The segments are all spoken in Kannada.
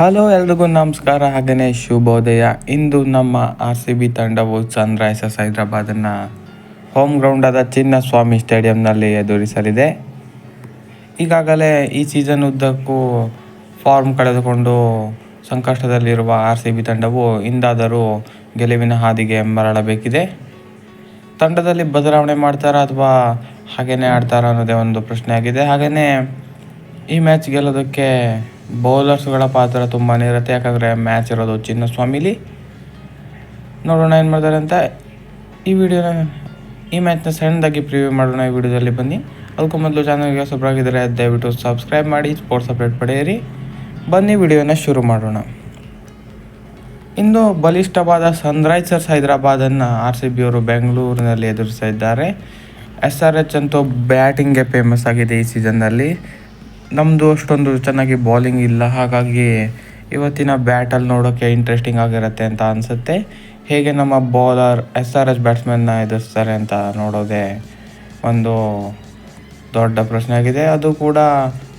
ಹಲೋ ಎಲ್ರಿಗೂ ನಮಸ್ಕಾರ. ಹಾಗೆಯೇ ಶುಭೋದಯ. ಇಂದು ನಮ್ಮ ಆರ್ ಸಿ ಬಿ ತಂಡವು ಸನ್ರೈಸರ್ಸ್ ಹೈದರಾಬಾದನ್ನು ಹೋಮ್ ಗ್ರೌಂಡಾದ ಚಿನ್ನಸ್ವಾಮಿ ಸ್ಟೇಡಿಯಂನಲ್ಲಿ ಎದುರಿಸಲಿದೆ. ಈಗಾಗಲೇ ಈ ಸೀಸನ್ ಉದ್ದಕ್ಕೂ ಫಾರ್ಮ್ ಕಳೆದುಕೊಂಡು ಸಂಕಷ್ಟದಲ್ಲಿರುವ ಆರ್ ಸಿ ಬಿ ತಂಡವು ಇಂದಾದರೂ ಗೆಲುವಿನ ಹಾದಿಗೆ ಮರಳಬೇಕಿದೆ. ತಂಡದಲ್ಲಿ ಬದಲಾವಣೆ ಮಾಡ್ತಾರಾ ಅಥವಾ ಹಾಗೇನೆ ಆಡ್ತಾರಾ ಅನ್ನೋದೇ ಒಂದು ಪ್ರಶ್ನೆ ಆಗಿದೆ ಹಾಗೆಯೇ ಈ ಮ್ಯಾಚ್ ಗೆಲ್ಲೋದಕ್ಕೆ ಬೌಲರ್ಸ್ಗಳ ಪಾತ್ರ ತುಂಬಾ ಇರುತ್ತೆ, ಯಾಕಂದರೆ ಮ್ಯಾಚ್ ಇರೋದು ಚಿನ್ನಸ್ವಾಮಿಲಿ. ನೋಡೋಣ ಏನು ಮಾಡ್ತಾರೆ ಅಂತ ಈ ವಿಡಿಯೋನ ಈ ಮ್ಯಾಚ್ನ ಸಣ್ಣದಾಗಿ ಪ್ರಿವ್ಯೂ ಮಾಡೋಣ ಈ ವಿಡಿಯೋದಲ್ಲಿ ಬನ್ನಿ. ಅದಕ್ಕೂ ಮೊದಲು ಚಾನಲ್ಗೆ ಆಗಿದ್ರೆ ದಯವಿಟ್ಟು ಸಬ್ಸ್ಕ್ರೈಬ್ ಮಾಡಿ ಸ್ಪೋರ್ಟ್ಸ್ ಅಪ್ಡೇಟ್ ಪಡೆಯಿರಿ. ಬನ್ನಿ ವಿಡಿಯೋನ ಶುರು ಮಾಡೋಣ. ಇಂದು ಬಲಿಷ್ಠವಾದ ಸನ್ರೈಸರ್ಸ್ ಹೈದರಾಬಾದನ್ನು ಆರ್ ಸಿ ಬಿ ಅವರು ಬೆಂಗಳೂರಿನಲ್ಲಿ ಎದುರಿಸಿದ್ದಾರೆ. ಎಸ್ ಆರ್ ಎಚ್ ಅಂತೂ ಬ್ಯಾಟಿಂಗ್ಗೆ ಫೇಮಸ್ ಆಗಿದೆ ಈ ಸೀಸನ್ನಲ್ಲಿ ನಮ್ಮದು ಅಷ್ಟೊಂದು ಚೆನ್ನಾಗಿ ಬಾಲಿಂಗ್ ಇಲ್ಲ. ಹಾಗಾಗಿ ಇವತ್ತಿನ ಬ್ಯಾಟಲ್ಲಿ ನೋಡೋಕ್ಕೆ ಇಂಟ್ರೆಸ್ಟಿಂಗ್ ಆಗಿರುತ್ತೆ ಅಂತ ಅನಿಸುತ್ತೆ. ಹೇಗೆ ನಮ್ಮ ಬೌಲರ್ ಎಸ್ ಆರ್ ಎಸ್ ಬ್ಯಾಟ್ಸ್ಮನ್ನ ಎದುರಿಸ್ತಾರೆ ಅಂತ ನೋಡೋದೇ ಒಂದು ದೊಡ್ಡ ಪ್ರಶ್ನೆ ಆಗಿದೆ. ಅದು ಕೂಡ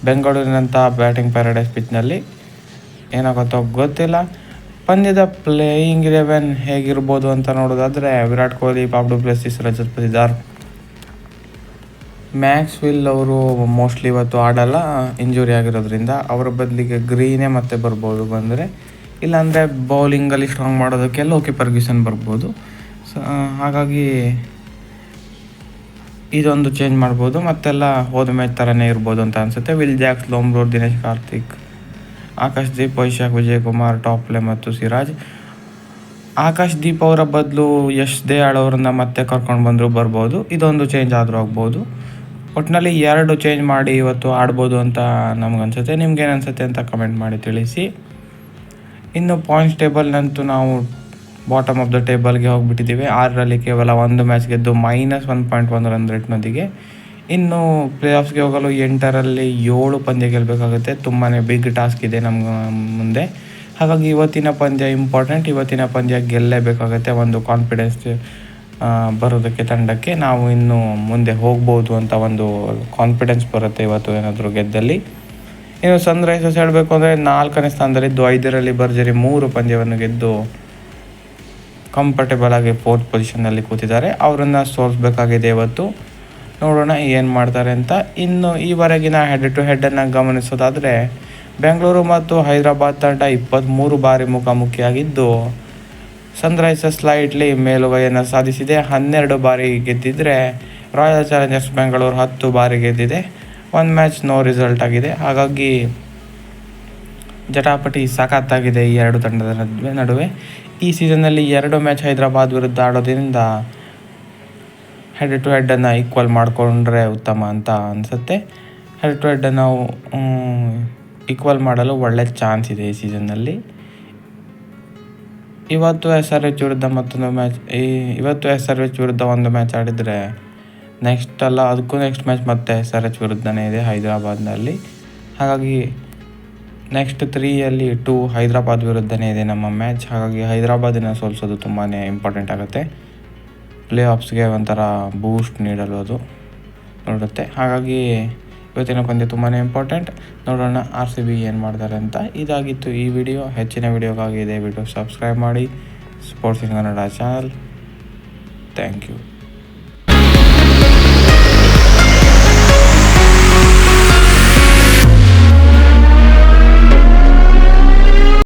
ಬೆಂಗಳೂರಿನಂಥ ಬ್ಯಾಟಿಂಗ್ ಪ್ಯಾರಡೈಸ್ ಪಿಚ್ನಲ್ಲಿ ಏನಾಗುತ್ತೋ ಗೊತ್ತಿಲ್ಲ. ಪಂದ್ಯದ ಪ್ಲೇಯಿಂಗ್ ಇಲೆವೆನ್ ಹೇಗಿರ್ಬೋದು ಅಂತ ನೋಡೋದಾದರೆ ವಿರಾಟ್ ಕೊಹ್ಲಿ ಪಾಪ್ ಸಿಸ್ ರಜತ್ ಪತಿದಾರ್ ಮ್ಯಾಕ್ಸ್ ವಿಲ್ ಅವರು ಮೋಸ್ಟ್ಲಿ ಇವತ್ತು ಆಡಲ್ಲ ಇಂಜುರಿ ಆಗಿರೋದ್ರಿಂದ ಅವರ ಬದಲಿಗೆ ಗ್ರೀನೇ ಮತ್ತೆ ಬರ್ಬೋದು ಬಂದರೆ. ಇಲ್ಲಾಂದರೆ ಬೌಲಿಂಗಲ್ಲಿ ಸ್ಟ್ರಾಂಗ್ ಮಾಡೋದಕ್ಕೆ ಲೋಕಿ ಪರ್ಗ್ಯೂಸನ್ ಬರ್ಬೋದು. ಸೊ ಹಾಗಾಗಿ ಇದೊಂದು ಚೇಂಜ್ ಮಾಡ್ಬೋದು. ಮತ್ತೆಲ್ಲ ಹೋದ ಮ್ಯಾಚ್ ಥರನೇ ಇರ್ಬೋದು ಅಂತ ಅನಿಸುತ್ತೆ. Will Jacks Lomror Dinesh Karthik Akash Deep Vyshak Vijay Kumar Topley ಮತ್ತು ಸಿರಾಜ್ ಆಕಾಶ್ ದೀಪ್ ಅವರ ಬದಲು ಯಶ್ ದೇ ಆಡೋರನ್ನ ಮತ್ತೆ ಕರ್ಕೊಂಡು ಬಂದರೂ ಬರ್ಬೋದು. ಇದೊಂದು ಚೇಂಜ್ ಆದರೂ ಆಗ್ಬೋದು. ಒಟ್ಟಿನಲ್ಲಿ ಎರಡು ಚೇಂಜ್ ಮಾಡಿ ಇವತ್ತು ಆಡ್ಬೋದು ಅಂತ ನಮ್ಗೆ ನಿಮ್ಗೇನು ಅನಿಸುತ್ತೆ ಅಂತ ಕಮೆಂಟ್ ಮಾಡಿ ತಿಳಿಸಿ. ಇನ್ನು ಪಾಯಿಂಟ್ಸ್ ಟೇಬಲ್ನಂತೂ ನಾವು ಬಾಟಮ್ ಆಫ್ ದ ಟೇಬಲ್ಗೆ ಹೋಗಿಬಿಟ್ಟಿದ್ದೀವಿ. ಆರರಲ್ಲಿ ಕೇವಲ ಒಂದು ಮ್ಯಾಚ್ ಗೆದ್ದು ಮೈನಸ್ ಒನ್ ಪಾಯಿಂಟ್ ಒಂದು ರನ್ ರೇಟ್ನೊಂದಿಗೆ ಇನ್ನು ಪ್ಲೇ ಆಫ್ಸ್ಗೆ ಹೋಗಲು ಎಂಟರಲ್ಲಿ ಏಳು ಪಂದ್ಯ ಗೆಲ್ಲಬೇಕಾಗುತ್ತೆ ತುಂಬಾ ಬಿಗ್ ಟಾಸ್ಕ್ ಇದೆ ನಮ್ಮ ಮುಂದೆ. ಹಾಗಾಗಿ ಇವತ್ತಿನ ಪಂದ್ಯ ಇಂಪಾರ್ಟೆಂಟ್ ಇವತ್ತಿನ ಪಂದ್ಯ ಗೆಲ್ಲಲೇಬೇಕಾಗುತ್ತೆ ಒಂದು ಕಾನ್ಫಿಡೆನ್ಸ್ ಬರೋದಕ್ಕೆ ತಂಡಕ್ಕೆ ನಾವು ಇನ್ನು ಮುಂದೆ ಹೋಗ್ಬೋದು ಅಂತ ಒಂದು ಕಾನ್ಫಿಡೆನ್ಸ್ ಬರುತ್ತೆ ಇವತ್ತು ಏನಾದರೂ ಗೆದ್ದಲ್ಲಿ. ಇನ್ನು ಸನ್ರೈಸರ್ಸ್ ಹೇಳಬೇಕು ಅಂದರೆ ನಾಲ್ಕನೇ ಸ್ಥಾನದಲ್ಲಿದ್ದು ಐದರಲ್ಲಿ ಭರ್ಜರಿ ಮೂರು ಪಂದ್ಯವನ್ನು ಗೆದ್ದು ಕಂಫರ್ಟೇಬಲ್ ಆಗಿ ಫೋರ್ತ್ ಪೊಸಿಷನ್ನಲ್ಲಿ ಕೂತಿದ್ದಾರೆ. ಅವರನ್ನು ಸೋಲಿಸ್ಬೇಕಾಗಿದೆ ಇವತ್ತು. ನೋಡೋಣ ಏನು ಮಾಡ್ತಾರೆ ಅಂತ. ಇನ್ನು ಈವರೆಗಿನ ಹೆಡ್ ಟು ಹೆಡ್ಡನ್ನು ಗಮನಿಸೋದಾದರೆ, ಬೆಂಗಳೂರು ಮತ್ತು ಹೈದರಾಬಾದ್ ತಂಡ ಇಪ್ಪತ್ತ್ಮೂರು ಬಾರಿ ಮುಖಾಮುಖಿಯಾಗಿದ್ದು ಸನ್ರೈಸರ್ಸ್ ಸ್ಲೈಟ್ಲಿ ಮೇಲುಗೈಯನ್ನು ಸಾಧಿಸಿದೆ. ಹನ್ನೆರಡು ಬಾರಿ ಗೆದ್ದಿದ್ದರೆ ರಾಯಲ್ ಚಾಲೆಂಜರ್ಸ್ ಬೆಂಗಳೂರು ಹತ್ತು ಬಾರಿ ಗೆದ್ದಿದೆ. ಒಂದು ಮ್ಯಾಚ್ ನೋ ರಿಸಲ್ಟ್ ಆಗಿದೆ. ಹಾಗಾಗಿ ಜಟಾಪಟಿ ಸಖತ್ತಾಗಿದೆ ಈ ಎರಡು ತಂಡದ ನಡುವೆ ನಡುವೆ. ಈ ಸೀಸನ್ನಲ್ಲಿ ಎರಡು ಮ್ಯಾಚ್ ಹೈದರಾಬಾದ್ ವಿರುದ್ಧ ಆಡೋದ್ರಿಂದ ಹೆಡ್ ಟು ಹೆಡ್ಡನ್ನು ಈಕ್ವಲ್ ಮಾಡಿಕೊಂಡ್ರೆ ಉತ್ತಮ ಅಂತ ಅನಿಸುತ್ತೆ. ಹೆಡ್ ಟು ಹೆಡ್ಡನ್ನು ಈಕ್ವಲ್ ಮಾಡಲು ಒಳ್ಳೆ ಚಾನ್ಸ್ ಇದೆ ಈ ಸೀಸನ್ನಲ್ಲಿ. ಇವತ್ತು ಎಸ್ ಆರ್ ಎಚ್ ವಿರುದ್ಧ ಮತ್ತೊಂದು ಮ್ಯಾಚ್, ಈ ಇವತ್ತು ಎಸ್ ಆರ್ ಎಚ್ ವಿರುದ್ಧ ಒಂದು ಮ್ಯಾಚ್ ಆಡಿದರೆ ನೆಕ್ಸ್ಟ್ ಅಲ್ಲ, ಅದಕ್ಕೂ ನೆಕ್ಸ್ಟ್ ಮ್ಯಾಚ್ ಮತ್ತೆ ಎಸ್ ಆರ್ ಎಚ್ ವಿರುದ್ಧನೇ ಇದೆ ಹೈದರಾಬಾದ್ನಲ್ಲಿ. ಹಾಗಾಗಿ ನೆಕ್ಸ್ಟ್ ತ್ರೀಯಲ್ಲಿ ಟು ಹೈದರಾಬಾದ್ ವಿರುದ್ಧನೇ ಇದೆ ನಮ್ಮ ಮ್ಯಾಚ್ ಹಾಗಾಗಿ ಹೈದರಾಬಾದಿನ ಸೋಲ್ಸೋದು ತುಂಬಾ ಇಂಪಾರ್ಟೆಂಟ್ ಆಗುತ್ತೆ. ಪ್ಲೇ ಆಫ್ಸ್ಗೆ ಒಂಥರ ಬೂಸ್ಟ್ ನೀಡಲು ಅದು ನೋಡುತ್ತೆ. ಹಾಗಾಗಿ ಇವತ್ತಿನ ಪಂದ್ಯ ತುಂಬಾ ಇಂಪಾರ್ಟೆಂಟ್ ನೋಡೋಣ ಆರ್ ಸಿ ಬಿ ಏನು ಮಾಡ್ತಾರೆ ಅಂತ. ಇದಾಗಿತ್ತು ಈ ವಿಡಿಯೋ ಹೆಚ್ಚಿನ ವಿಡಿಯೋಗಾಗಿ ವಿಡಿಯೋ ಸಬ್ಸ್ಕ್ರೈಬ್ ಮಾಡಿ. Sports in Kannada channel thank you